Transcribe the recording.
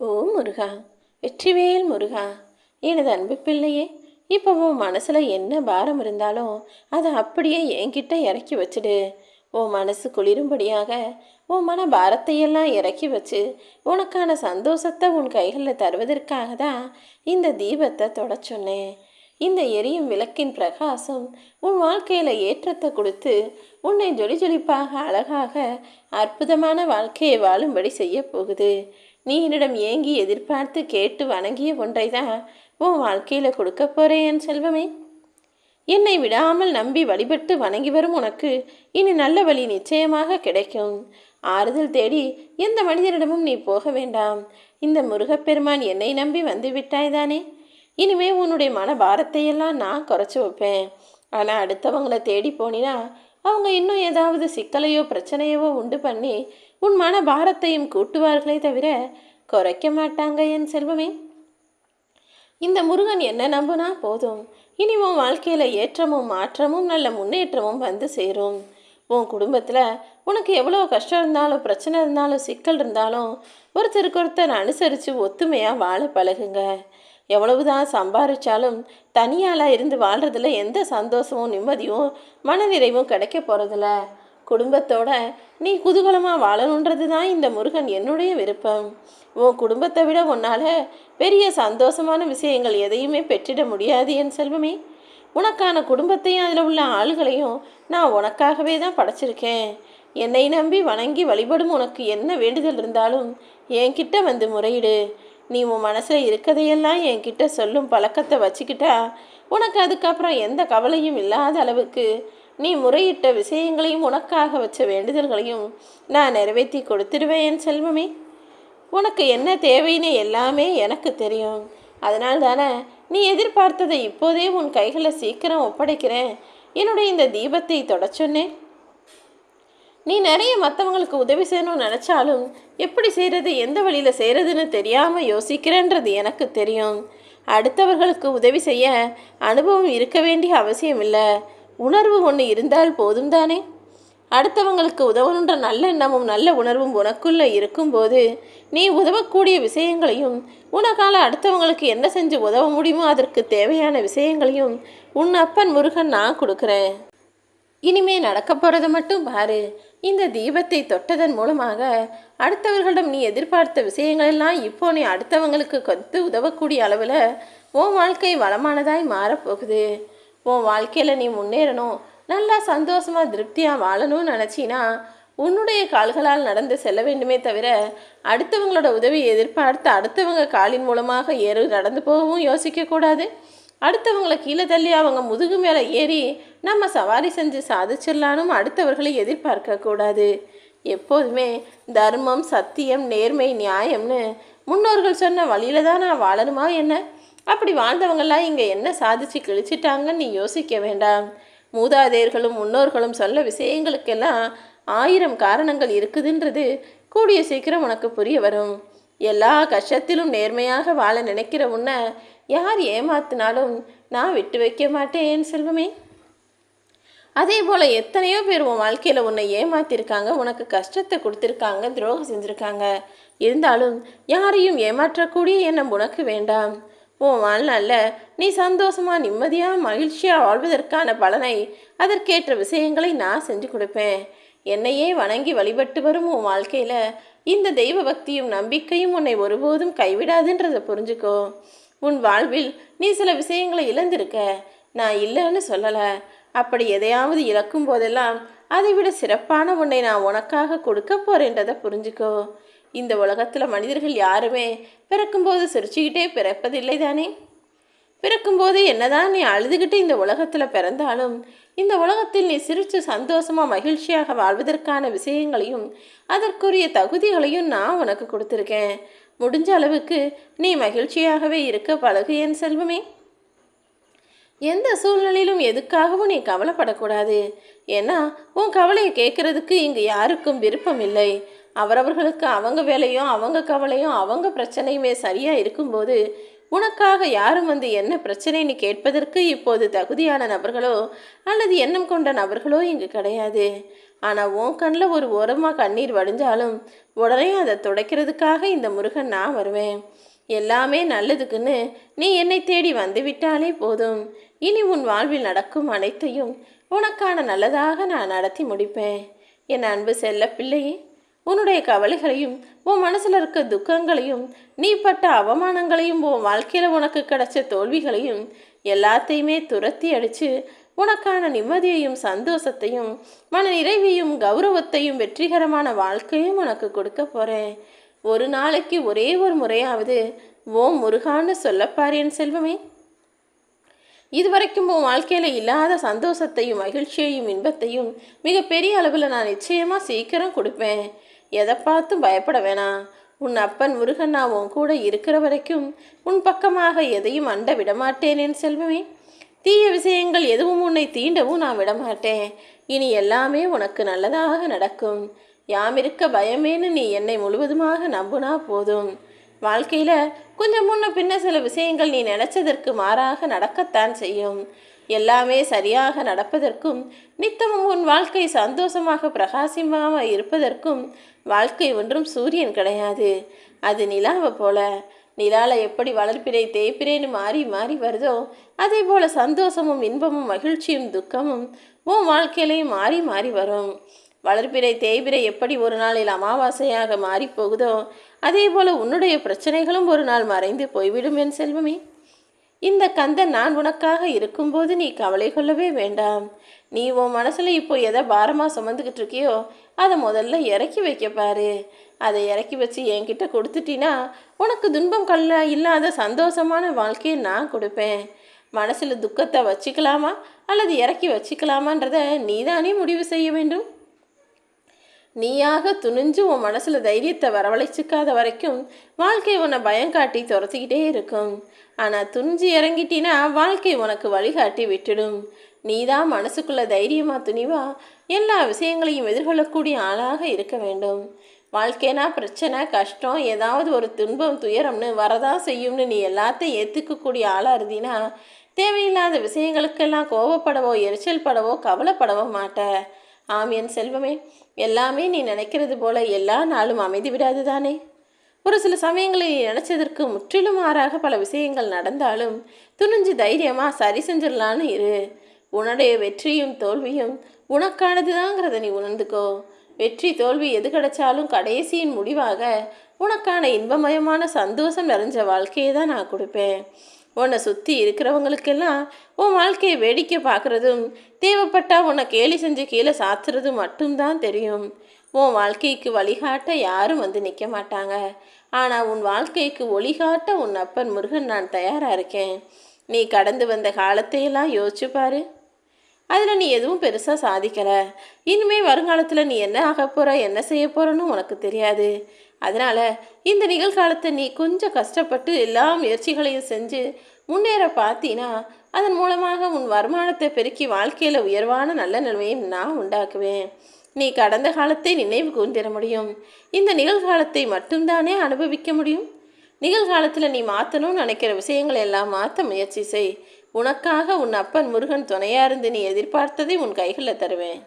ஓ முருகா வெற்றிவேல் முருகா எனது அன்பு பிள்ளையே இப்போ உன் மனசில் என்ன பாரம் இருந்தாலும் அதை அப்படியே என்கிட்ட இறக்கி வச்சுடு. உன் மனசு குளிரும்படியாக உன் மன பாரத்தையெல்லாம் இறக்கி வச்சு உனக்கான சந்தோஷத்தை உன் கைகளில் தருவதற்காக தான் இந்த தீபத்தை தொட சொன்னேன். இந்த எரியும் விளக்கின் பிரகாசம் உன் வாழ்க்கையில் ஏற்றத்தை கொடுத்து உன்னை ஜொலி ஜொலிப்பாக அழகாக அற்புதமான வாழ்க்கையை வாழும்படி செய்ய போகுது. நீ என்னிடம் ஏங்கி எதிர்பார்த்து கேட்டு வணங்கிய ஒன்றை தான் உன் வாழ்க்கையில் கொடுக்க போகிறேன் என் செல்வமே. என்னை விடாமல் நம்பி வழிபட்டு வணங்கி வரும் உனக்கு இனி நல்ல வழி நிச்சயமாக கிடைக்கும். ஆறுதல் தேடி எந்த மனிதனிடமும் நீ போக வேண்டாம். இந்த முருகப்பெருமான் என்னை நம்பி வந்து விட்டாய்தானே இனிமே உன்னுடைய மன பாரத்தையெல்லாம் நான் குறைச்சி வைப்பேன். ஆனால் அடுத்தவங்கள தேடி போனினா அவங்க இன்னும் ஏதாவது சிக்கலையோ பிரச்சனையவோ உண்டு பண்ணி உன் மன பாரத்தையும் கூட்டுவார்களே தவிர குறைக்க மாட்டாங்க என் செல்வமே. இந்த முருகன் என்ன நம்புனா போதும். இனி உன் வாழ்க்கையில் ஏற்றமும் மாற்றமும் நல்ல முன்னேற்றமும் வந்து சேரும். உன் குடும்பத்தில் உனக்கு எவ்வளோ கஷ்டம் இருந்தாலும் பிரச்சனை இருந்தாலும் சிக்கல் இருந்தாலும் ஒருத்தருக்கு ஒருத்தர் அனுசரித்து ஒத்துமையாக வாழ பழகுங்க. எவ்வளவுதான் சம்பாதிச்சாலும் தனியாளாக இருந்து வாழ்கிறதுல எந்த சந்தோஷமும் நிம்மதியும் மனநிறைவும் கிடைக்க போகிறதில்ல குடும்பத்தோட நீ குதூகலமாக வாழணுன்றது தான் இந்த முருகன் என்னுடைய விருப்பம். உன் குடும்பத்தை விட உன்னால் பெரிய சந்தோஷமான விஷயங்கள் எதையுமே பெற்றிட முடியாது என் செல்வமே. உனக்கான குடும்பத்தையும் அதில் உள்ள ஆளுகளையும் நான் உனக்காகவே தான் படைச்சிருக்கேன். என்னை நம்பி வணங்கி வழிபடும் உனக்கு என்ன வேண்டுதல் இருந்தாலும் என்கிட்ட வந்து முறையிடு. நீ உன் மனசில் இருக்கதையெல்லாம் என்கிட்ட சொல்லும் பழக்கத்தை வச்சுக்கிட்டா உனக்கு அதுக்கப்புறம் எந்த கவலையும் இல்லாத அளவுக்கு நீ முறையிட்ட விஷயங்களையும் உனக்காக வச்ச வேண்டுதல்களையும் நான் நிறைவேற்றி கொடுத்துடுவேன் செல்வமே. உனக்கு என்ன தேவைன்னு எல்லாமே எனக்கு தெரியும். அதனால் தானே நீ எதிர்பார்த்ததை இப்போதே உன் கைகளில் சீக்கிரம் ஒப்படைக்கிறேன். என்னுடைய இந்த தீபத்தை தொடச்சொன்னே நீ நிறைய மற்றவங்களுக்கு உதவி செய்யணும்னு நினச்சாலும் எப்படி செய்கிறது எந்த வழியில் செய்கிறதுன்னு தெரியாமல் யோசிக்கிறேன்றது எனக்கு தெரியும். அடுத்தவர்களுக்கு உதவி செய்ய அனுபவம் இருக்க வேண்டிய அவசியம் இல்லை. உணர்வு ஒன்று இருந்தால் போதும் தானே? அடுத்தவங்களுக்கு உதவணுன்ற நல்ல எண்ணமும் நல்ல உணர்வும் உனக்குள்ளே இருக்கும்போது நீ உதவக்கூடிய விஷயங்களையும் உனக்கால அடுத்தவங்களுக்கு என்ன செஞ்சு உதவ முடியுமோ அதற்கு தேவையான விஷயங்களையும் உன் அப்பன் முருகன் நான் கொடுக்குறேன். இனிமே நடக்க போகிறத மட்டும் பாரு. இந்த தீபத்தை தொட்டதன் மூலமாக அடுத்தவர்களிடம் நீ எதிர்பார்த்த விஷயங்களெல்லாம் இப்போ நீ அடுத்தவங்களுக்கு கொத்து உதவக்கூடிய அளவில் உன் வாழ்க்கை வளமானதாய் மாறப்போகுது உன் வாழ்க்கையில் நீ முன்னேறணும் நல்லா சந்தோஷமாக திருப்தியாக வாழணும்னு நினச்சின்னா உன்னுடைய கால்களால் நடந்து செல்ல வேண்டுமே தவிர அடுத்தவங்களோட உதவியை எதிர்பார்த்து அடுத்தவங்க காலின் மூலமாக ஏறு நடந்து போகவும் யோசிக்கக்கூடாது அடுத்தவங்களை கீழே தள்ளி அவங்க முதுகு மேலே ஏறி நம்ம சவாரி செஞ்சு சாதிச்சிடலானும் அடுத்தவர்களை எதிர்பார்க்கக்கூடாது எப்போதுமே தர்மம் சத்தியம் நேர்மை நியாயம்னு முன்னோர்கள் சொன்ன வழியில தான் நான் வாழணுமா என்ன? அப்படி வாழ்ந்தவங்கெல்லாம் இங்கே என்ன சாதிச்சு கிழிச்சிட்டாங்கன்னு நீ யோசிக்க வேண்டாம். மூதாதையர்களும் முன்னோர்களும் சொல்ல விஷயங்களுக்கெல்லாம் ஆயிரம் காரணங்கள் இருக்குதுன்றது கூடிய சீக்கிரம் உனக்கு புரிய வரும். எல்லா கஷ்டத்திலும் நேர்மையாக வாழ நினைக்கிற உன்னை யார் ஏமாத்தினாலும் நான் விட்டு வைக்க மாட்டேன் என் செல்வமே. அதே போல் எத்தனையோ பேர் உன் வாழ்க்கையில் உன்னை ஏமாத்திருக்காங்க உனக்கு கஷ்டத்தை கொடுத்துருக்காங்க துரோகம் செஞ்சுருக்காங்க. இருந்தாலும் யாரையும் ஏமாற்றக்கூடிய எண்ணம் உனக்கு வேண்டாம். உன் வாழ்நாளில் நீ சந்தோஷமாக நிம்மதியாக மகிழ்ச்சியாக வாழ்வதற்கான பலனை அதற்கேற்ற விஷயங்களை நான் செஞ்சு கொடுப்பேன். என்னையே வணங்கி வழிபட்டு வரும் உன் வாழ்க்கையில் இந்த தெய்வ பக்தியும் நம்பிக்கையும் உன்னை ஒருபோதும் கைவிடாதுன்றதை புரிஞ்சுக்கோ. உன் வாழ்வில் நீ சில விஷயங்களை இழந்திருக்க நான் இல்லைன்னு சொல்லலை. அப்படி எதையாவது இழக்கும் போதெல்லாம் அதை விட சிறப்பான ஒன்றை நான் உனக்காக கொடுக்க போகிறேன்றதை புரிஞ்சுக்கோ. இந்த உலகத்தில் மனிதர்கள் யாருமே? பிறக்கும்போது சிரிச்சுக்கிட்டே பிறப்பதில்லை தானே பிறக்கும்போது என்னதான் நீ அழுதுகிட்டு இந்த உலகத்தில் பிறந்தாலும் இந்த உலகத்தில் நீ சிரித்து சந்தோஷமாக மகிழ்ச்சியாக வாழ்வதற்கான விஷயங்களையும் அதற்குரிய தகுதிகளையும் நான் உனக்கு கொடுத்துருக்கேன். முடிஞ்ச அளவுக்கு நீ மகிழ்ச்சியாகவே இருக்க பழகு என் செல்வமே. எந்த சூழ்நிலையிலும் எதுக்காகவும் நீ கவலைப்படக்கூடாது. ஏன்னா உன் கவலையை கேட்கறதுக்கு இங்கு யாருக்கும் விருப்பம் இல்லை. அவரவர்களுக்கு அவங்க வேலையும் அவங்க கவலையும் அவங்க பிரச்சனையுமே சரியாக இருக்கும்போது உனக்காக யாரும் வந்து என்ன பிரச்சனைன்னு கேட்பதற்கு இப்போது தகுதியான நபர்களோ அல்லது எண்ணம் கொண்ட நபர்களோ இங்கு கிடையாது. ஆனால் உன் கண்ணில் ஒரு ஓரமாக கண்ணீர் வடிஞ்சாலும் உடனே அதை துடைக்கிறதுக்காக இந்த முருகன் நான் வருவேன். எல்லாமே நல்லதுக்குன்னு நீ என்னை தேடி வந்து விட்டாலே போதும். இனி உன் வாழ்வில் நடக்கும் அனைத்தையும் உனக்கான நல்லதாக நான் நடத்தி முடிப்பேன். என் அன்பு செல்ல பிள்ளையே உன்னுடைய கவலைகளையும் உன் மனசில் இருக்க துக்கங்களையும் நீ பட்ட அவமானங்களையும் உன் வாழ்க்கையில் உனக்கு கிடைச்ச தோல்விகளையும் எல்லாத்தையுமே துரத்தி அடித்து உனக்கான நிம்மதியையும் சந்தோஷத்தையும் மன நிறைவையும் கௌரவத்தையும் வெற்றிகரமான வாழ்க்கையும் உனக்கு கொடுக்க போகிறேன் ஒரு நாளைக்கு ஒரே ஒரு முறையாவது ஓ முருகான்னு சொல்லப்பார் என் செல்வமே. இதுவரைக்கும் உன் வாழ்க்கையில் இல்லாத சந்தோஷத்தையும் மகிழ்ச்சியையும் இன்பத்தையும் மிகப்பெரிய அளவில் நான் நிச்சயமாக சீக்கிரம் கொடுப்பேன். எதை பார்த்தும் பயப்பட வேணாம். உன் அப்பன் முருகன் நான் உன் கூட இருக்கிற வரைக்கும் உன் பக்கமாக எதையும் அண்ட விடமாட்டேன் என் செல்வமே. தீய விஷயங்கள் எதுவும் உன்னை தீண்டவும் நான் விடமாட்டேன். இனி எல்லாமே உனக்கு நல்லதாக நடக்கும். யாமிருக்க பயமேன்னு நீ என்னை முழுவதுமாக நம்புனா போதும். வாழ்க்கையில் கொஞ்சம் முன்ன பின்ன சில விஷயங்கள் நீ நினச்சதற்கு மாறாக நடக்கத்தான் செய்யும். எல்லாமே சரியாக நடப்பதற்கும் நித்தமும் உன் வாழ்க்கை சந்தோஷமாக பிரகாசமாக இருப்பதற்கும் வாழ்க்கை ஒன்றும் சூரியன் கிடையாது. அது நிலாவை போல. நிலால எப்படி வளர்ப்பிறை தேய்ப்பிறேன்னு மாறி மாறி வருதோ அதே போல சந்தோஷமும் இன்பமும் மகிழ்ச்சியும் துக்கமும் உன் வாழ்க்கையிலையும் மாறி மாறி வரும். வளர்ப்பிறை தேய்பிரை எப்படி ஒரு நாளில் அமாவாசையாக மாறி போகுதோ அதே போல உன்னுடைய பிரச்சனைகளும் ஒரு நாள் மறைந்து போய்விடும் என் செல்வமே. இந்த கந்தன் நான் உனக்காக இருக்கும்போது நீ கவலை கொள்ளவே வேண்டாம். நீ உன் மனசில் இப்போ எதை பாரமாக சுமந்துக்கிட்டு இருக்கியோ அதை முதல்ல இறக்கி வைக்க பாரு. அதை இறக்கி வச்சு என்கிட்ட கொடுத்துட்டினா உனக்கு துன்பம் கல்ல இல்லாத சந்தோஷமான வாழ்க்கையை நான் கொடுப்பேன். மனசில் துக்கத்தை வச்சுக்கலாமா? அல்லது இறக்கி வச்சுக்கலாமான்றத நீதானே முடிவு செய்ய வேண்டும்? நீயாக துணிஞ்சு உன் மனசில் தைரியத்தை வரவழைச்சிக்காத வரைக்கும் வாழ்க்கை உன்னை பயங்காட்டி துரத்திக்கிட்டே இருக்கும். ஆனால் துணிஞ்சு இறங்கிட்டினா வாழ்க்கை உனக்கு வழிகாட்டி விட்டுடும். நீ தான் மனசுக்குள்ள தைரியமாக துணிவா எல்லா விஷயங்களையும் எதிர்கொள்ளக்கூடிய ஆளாக இருக்க வேண்டும். வாழ்க்கைனா பிரச்சனை கஷ்டம் ஏதாவது ஒரு துன்பம் துயரம்னு வரதான் செய்யும்னு நீ எல்லாத்தையும் ஏற்றுக்கக்கூடிய ஆளாக இருந்தீன்னா தேவையில்லாத விஷயங்களுக்கெல்லாம் கோவப்படவோ எரிச்சல் படவோ கவலைப்படவோ மாட்ட. ஆம் என் செல்வமே. எல்லாமே நீ நினைக்கிறது போல எல்லா நாளும் அமைதி விடாது தானே ஒரு சில சமயங்களில் நீ நினச்சதற்கு முற்றிலும் மாறாக பல விஷயங்கள் நடந்தாலும் துணிஞ்சு தைரியமாக சரி செஞ்சிடலான்னு இரு. உன்னுடைய வெற்றியும் தோல்வியும் உனக்கானதுதாங்கிறத நீ உணர்ந்துக்கோ. வெற்றி தோல்வி எது கிடைச்சாலும் கடைசியின் முடிவாக உனக்கான இன்பமயமான சந்தோஷம் நிறைஞ்ச வாழ்க்கையை தான் நான் கொடுப்பேன். உன்னை சுற்றி இருக்கிறவங்களுக்கெல்லாம் உன் வாழ்க்கையை வேடிக்கை பார்க்குறதும் தேவைப்பட்டா உன்னை கேலி செஞ்சு கீழே சாத்துறதும் மட்டும்தான் தெரியும். உன் வாழ்க்கைக்கு வழிகாட்ட யாரும் வந்து நிற்க மாட்டாங்க. ஆனால் உன் வாழ்க்கைக்கு ஒளிகாட்ட உன் அப்பன் முருகன் நான் தயாராக இருக்கேன். நீ கடந்து வந்த காலத்தையெல்லாம் யோசிச்சு பாரு. அதில் நீ எதுவும் பெருசாக சாதிக்கலை. இனிமேல் வருங்காலத்தில் நீ என்ன ஆக போகிற என்ன செய்ய போகிறன்னு உனக்கு தெரியாது. அதனால் இந்த நிகழ்காலத்தை நீ கொஞ்சம் கஷ்டப்பட்டு எல்லா முயற்சிகளையும் செஞ்சு முன்னேற பார்த்தீன்னா அதன் மூலமாக உன் வருமானத்தை பெருக்கி வாழ்க்கையில் உயர்வான நல்ல நிலைமையும் நான் உண்டாக்குவேன். நீ கடந்த காலத்தை நினைவு கூர்ந்திட முடியும். இந்த நிகழ்காலத்தை மட்டும்தானே அனுபவிக்க முடியும்? நிகழ்காலத்தில் நீ மாற்றணும்னு நினைக்கிற விஷயங்களை எல்லாம் மாற்ற முயற்சி செய். உனக்காக உன் அப்பன் முருகன் துணையாக இருந்து நீ எதிர்பார்த்ததை உன் கைகளில் தருவேன்.